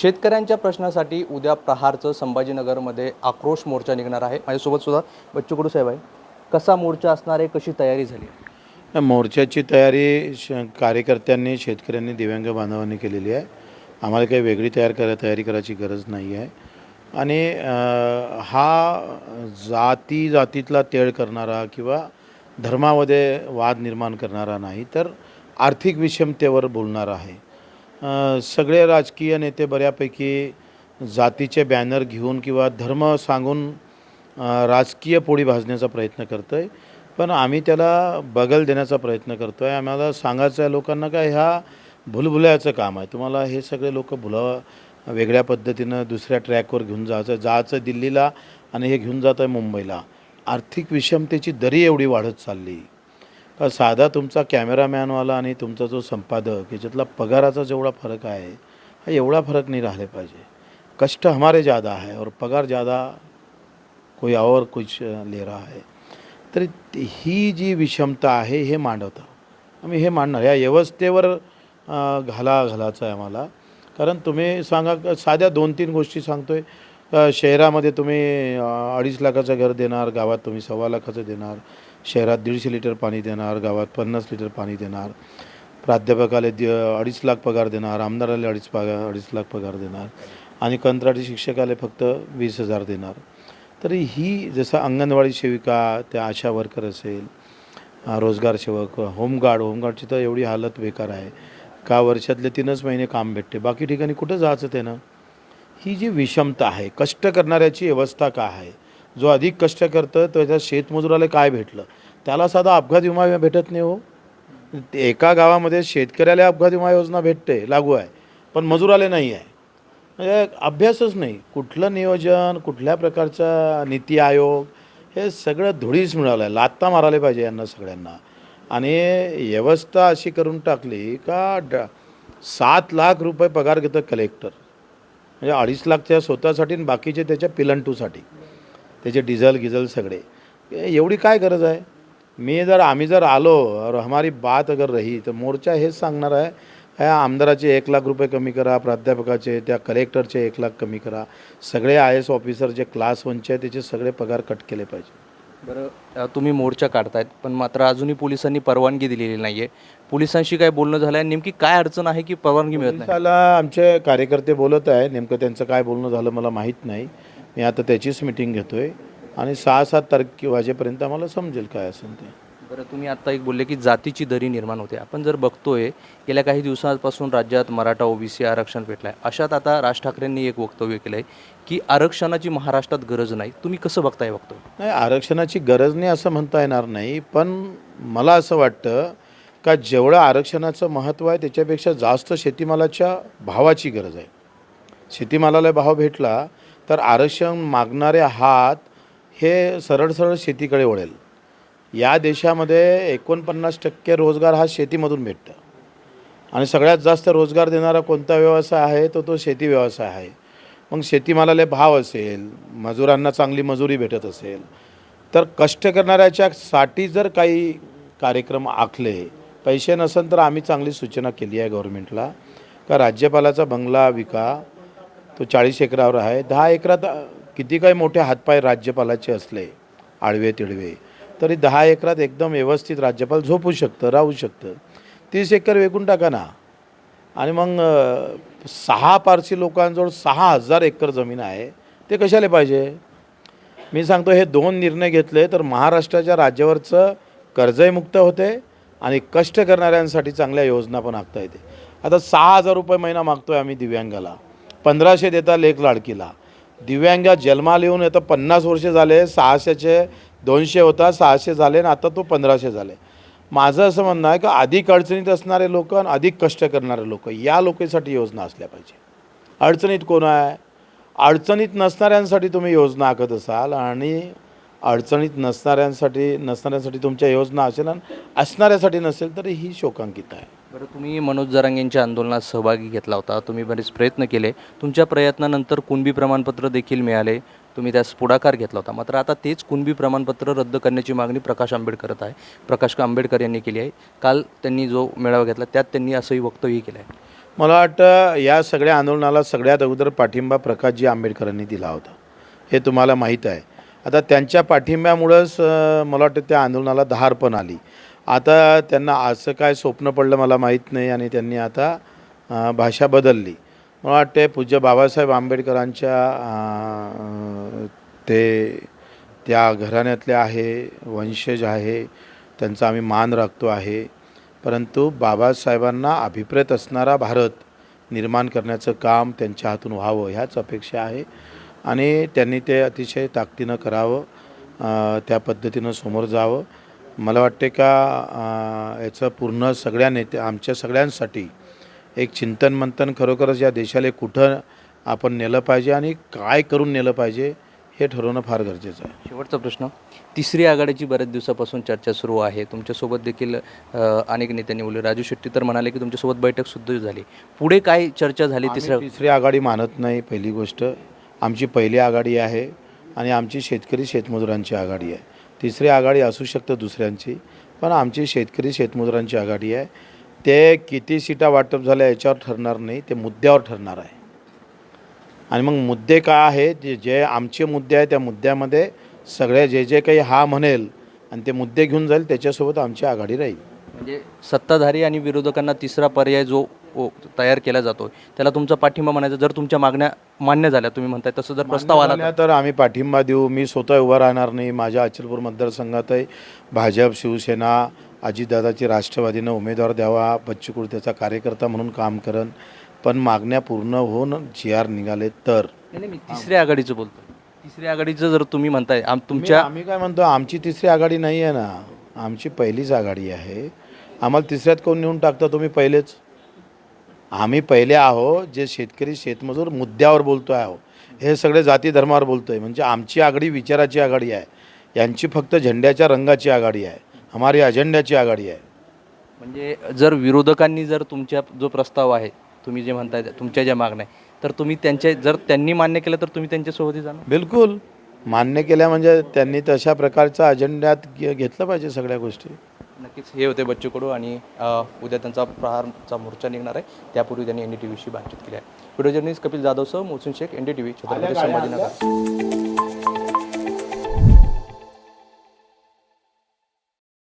शेतकऱ्यांच्या प्रश्नासाठी उद्या प्रहारचं संभाजीनगरमध्ये आक्रोश मोर्चा निघणार आहे. माझ्यासोबत सुद्धा बच्चू कडू साहेब आहे कसा मोर्चा असणार आहे? कशी तयारी झाली मोर्चाची तयारी श कार्यकर्त्यांनी शेतकऱ्यांनी दिव्यांग बांधवांनी केलेली आहे. आम्हाला काही वेगळी तयार करा तयारी करायची गरज नाही आहे. आणि हा जाती जातीतला तेळ करणारा किंवा धर्मामध्ये वाद निर्माण करणारा नाही तर आर्थिक विषमतेवर बोलणारा आहे. सगळे राजकीय नेते बऱ्यापैकी जातीचे बॅनर घेऊन किंवा धर्म सांगून राजकीय पोळी भाजण्याचा प्रयत्न करतो आहे पण आम्ही त्याला बगल देण्याचा प्रयत्न करतो आहे आम्हाला सांगायचं आहे लोकांना काय ह्या भुलभुलायचं काम आहे. तुम्हाला हे सगळे लोक भुला वेगळ्या पद्धतीनं दुसऱ्या ट्रॅकवर घेऊन जायचं जायचं दिल्लीला आणि हे घेऊन जात आहे मुंबईला. आर्थिक विषमतेची दरी एवढी वाढत चालली. साधा तुमचा कॅमेरामॅनवाला आणि तुमचा जो संपादक याच्यातला पगाराचा जेवढा फरक आहे हा एवढा फरक नाही राहिले पाहिजे. कष्ट हमारे ज़्यादा है और पगार ज़्यादा कोई और कुछ ले रहा है. तर ही जी विषमता आहे हे मांडवतं. आम्ही हे मांडणार. या व्यवस्थेवर घाला घालायचं आहे आम्हाला. कारण तुम्ही सांगा साध्या दोन तीन गोष्टी सांगतोय. आहे शहरामध्ये तुम्ही अडीच लाखाचं घर देणार गावात तुम्ही सव्वा लाखाचं देणार. शहरात दीडशे लिटर पाणी देणार गावात पन्नास लिटर पाणी देणार प्राध्यापकाला दि अडीच लाख पगार देणार आमदाराला अडीच पगार अडीच लाख पगार देणार आणि कंत्राटी शिक्षकाला फक्त वीस हजार देणार. तर ही जसं अंगणवाडी सेविका त्या आशा वर्कर असेल रोजगार सेवक होमगार्ड होमगार्डची तर एवढी हालत बेकार आहे. का वर्षातले तीनच महिने काम भेटते? बाकी ठिकाणी कुठं जायचं त्यानं? ही जी विषमता आहे कष्ट करणाऱ्याची व्यवस्था का आहे? जो अधिक कष्ट करतं त्याच्या शेतमजुराला काय भेटलं? त्याला साधा अपघात विमा भेटत नाही हो. एका गावामध्ये शेतकऱ्याला अपघात विमा योजना भेटते लागू आहे पण मजुराला नाही आहे. म्हणजे अभ्यासच नाही. कुठलं नियोजन कुठल्या प्रकारचा नीती आयोग हे सगळं धुळीच मिळालं आहे लात्ता मारायला पाहिजे यांना सगळ्यांना. आणि व्यवस्था अशी करून टाकली का ड सात लाख रुपये पगार घेतं कलेक्टर म्हणजे अडीच लाख त्या स्वतःसाठी आणि बाकीचे त्याच्या पिलंटूसाठी. त्याचे डिझेल गिझल सगळे. एवढी काय गरज आहे? मी जर आम्ही जर आलो और हमारी बात अगर रही तर मोर्चा हेच सांगणार आहे ह्या आमदाराचे एक लाख रुपये कमी करा प्राध्यापकाचे त्या कलेक्टरचे एक लाख कमी करा. सगळे आय एस ऑफिसर जे क्लास वनचे आहे त्याचे सगळे पगार कट केले पाहिजे. बरं तुम्ही मोर्चा काढतायत पण मात्र अजूनही पोलिसांनी परवानगी दिलेली नाही आहे पोलिसांशी काय बोलणं झालं आहे नेमकी काय अडचण आहे की परवानगी मिळत नाही? आमचे कार्यकर्ते बोलत आहे नेमकं त्यांचं काय बोलणं झालं मला माहीत नाही. मी आता त्याचीच मिटिंग घेतोय. आणि सहा सात तारखे वाजेपर्यंत आम्हाला समजेल काय असेल ते. बरं तुम्ही आत्ता एक बोलले की जातीची दरी निर्माण होते. आपण जर बघतोय गेल्या काही दिवसांपासून राज्यात मराठा ओबीसी आरक्षण पेटलं आहे अशात आता राज ठाकरेंनी एक वक्तव्य केलं आहे की आरक्षणाची महाराष्ट्रात गरज नाही. तुम्ही कसं बघताय वक्तव्य? नाही आरक्षणाची गरज नाही असं म्हणता येणार नाही पण मला असं वाटतं का जेवढं आरक्षणाचं महत्त्व आहे त्याच्यापेक्षा जास्त शेतीमालाच्या भावाची गरज आहे. शेतीमालाला भाव भेटला तर आरक्षण मागणारे हात हे सरळ सरळ शेतीकडे वळेल. या देशामध्ये एकोणपन्नास टक्के रोजगार हा शेतीमधून भेटतं. आणि सगळ्यात जास्त रोजगार देणारा कोणता व्यवसाय आहे? तो तो शेती व्यवसाय आहे. मग शेतीमालाला भाव असेल मजुरांना चांगली मजुरी भेटत असेल तर कष्ट करणाऱ्याच्या साठी जर काही कार्यक्रम आखले पैसे नसेल तर आम्ही चांगली सूचना केली आहे गव्हर्नमेंटला. का राज्यपालाचा बंगला विका तो चाळीस एकरावर आहे. दहा एकरात किती काही मोठे हातपाय राज्यपालाचे असले आडवे तिडवे तरी दहा एकरात एकदम व्यवस्थित राज्यपाल झोपू शकतं राहू शकतं. तीस एकर विकून टाका ना. आणि मग सहा पारसी लोकांजवळ सहा हजार एकर जमीन आहे. ते कशाला पाहिजे? मी सांगतो हे दोन निर्णय घेतले तर महाराष्ट्राच्या राज्यावरचं कर्जही मुक्त होते आणि कष्ट करणाऱ्यांसाठी चांगल्या योजना पण आखता येते. आता सहा हजार रुपये महिना मागतोय आम्ही दिव्यांगाला. पंधराशे देता लेख लाडकीला. दिव्यांग जन्माला येऊन आता पन्नास वर्ष झाले सहाशेचे दोनशे होता सहाशे झाले आणि आता तो पंधराशे झाले. माझं असं म्हणणं आहे का अधिक अडचणीत असणारे लोक आणि अधिक कष्ट करणारे लोक या लोकांसाठी योजना असल्या पाहिजे. अडचणीत कोण आहे? अडचणीत नसणाऱ्यांसाठी तुम्ही योजना आखत असाल आणि अडचणीत नसणाऱ्यांसाठी नसणाऱ्यांसाठी तुमच्या योजना असेल आणि असणाऱ्यासाठी नसेल तर ही शोकांकित आहे. बरं तुम्ही मनोज जरांगेंच्या आंदोलनात सहभागी घेतला होता. तुम्ही बरेच प्रयत्न केले. तुमच्या प्रयत्नानंतर कुणबी प्रमाणपत्र देखील मिळाले. तुम्ही त्यास पुढाकार घेतला होता. मात्र आता तेच कुणबी प्रमाणपत्र रद्द करण्याची मागणी प्रकाश आंबेडकरत आहे. प्रकाश आंबेडकर यांनी केली आहे. काल त्यांनी जो मेळावा घेतला त्यात त्यांनी असंही वक्तव्य केलं आहे मला वाटतं या सगळ्या आंदोलनाला सगळ्यात अगोदर पाठिंबा प्रकाशजी आंबेडकरांनी दिला होता. हे तुम्हाला माहीत आहे. आता त्यांच्या पाठिंब्यामुळंच मला वाटतं त्या आंदोलनाला दहार पण आली. आता त्यांना असं काय स्वप्न पडलं मला माहीत नाही आणि त्यांनी आता भाषा बदलली. मला वाटते पूज्य बाबासाहेब आंबेडकरांच्या ते त्या घराण्यातले आहे वंशज आहे त्यांचा आम्ही मान राखतो आहे. परंतु बाबासाहेबांना अभिप्रेत असणारा भारत निर्माण करण्याचं काम त्यांच्या हातून व्हावं ह्याच अपेक्षा आहे. आणि त्यांनी ते अतिशय ताकदीनं करावं त्या पद्धतीनं समोर जावं. मला वाटते का याचं पूर्ण सगळ्या नेते आमच्या सगळ्यांसाठी एक चिंतन मंथन खरोखरच या देशाला कुठं आपण नेलं पाहिजे आणि काय करून नेलं पाहिजे हे ठरवणं फार गरजेचं आहे. शेवटचा प्रश्न. तिसरी आघाडीची बऱ्याच दिवसापासून चर्चा सुरू आहे. तुमच्यासोबत देखील अनेक नेत्यांनी बोलले. राजू शेट्टी तर म्हणाले की तुमच्यासोबत बैठक सुद्धा झाली. पुढे काय चर्चा झाली तिसऱ्या तिसरी आघाडी मानत नाही पहिली गोष्ट. आमची पहिली आघाडी आहे आणि आमची शेतकरी शेतमजुरांची आघाडी आहे. तिसरी आघाडी असू शकतं दुसऱ्यांची पण आमची शेतकरी शेतमजुरांची आघाडी आहे. ते किती सीटा वाटप झाल्या याच्यावर ठरणार नाही ते मुद्द्यावर ठरणार आहे. आणि मग मुद्दे काय आहेत जे जे आमचे मुद्दे आहे त्या मुद्द्यामध्ये सगळे जे जे काही हा म्हणेल आणि ते मुद्दे घेऊन जाईल त्याच्यासोबत आमची आघाडी राहील. म्हणजे सत्ताधारी आणि विरोधकांना तिसरा पर्याय जो तयार केला जातो. त्याला तुमचा पाठिंबा म्हणायचा जर तुमच्या मागण्या मान्य झाल्या तुम्ही म्हणताय तसं जर प्रस्ताव आला तर आम्ही पाठिंबा देऊ. मी स्वतः उभा राहणार नाही. माझ्या अचलपूर मतदारसंघातही भाजप शिवसेना अजितदादाची राष्ट्रवादीनं उमेदवार द्यावा बच्चू त्याचा कार्यकर्ता म्हणून काम करन. पण मागण्या पूर्ण होऊन जी आर निघाले तर. नाही मी तिसऱ्या आघाडीचं बोलतो तिसऱ्या आघाडीचं जर तुम्ही म्हणताय आम तुमच्या आम्ही काय म्हणतो आमची तिसरी आघाडी नाही आहे ना. आमची पहिलीच आघाडी आहे. आम्हाला तिसऱ्यात कोण नेऊन टाकता? तुम्ही पहिलेच. आम्ही पहिले आहो जे शेतकरी शेतमजूर मुद्द्यावर बोलतो आहो हे सगळे जाती धर्मावर बोलतोय. म्हणजे आमची आघाडी विचाराची आघाडी आहे. यांची फक्त झेंड्याच्या रंगाची आघाडी आहे. हमारी अजेंड्याची आघाडी आहे. म्हणजे जर विरोधकांनी जर तुमच्या जो प्रस्ताव आहे तुम्ही जे म्हणताय तुमच्या ज्या मागण्या आहे, तर तुम्ही त्यांच्या जर त्यांनी मान्य केलं तर तुम्ही त्यांच्यासोबती जाणार? बिलकुल. मान्य केल्या म्हणजे त्यांनी तशा प्रकारचा अजेंड्यात घे- घेतलं पाहिजे सगळ्या गोष्टी. नक्कीच हे होते बच्चू कडू आणि उद्या त्यांचा प्रहारचा मोर्चा निघणार आहे. त्यापूर्वी त्यांनी एन डी टी व्हीशी बातचीत केली आहे. Video journalist Kapil जाधवसह Mohsin Shaikh N D T V Chhatrapati Sambhajinagar.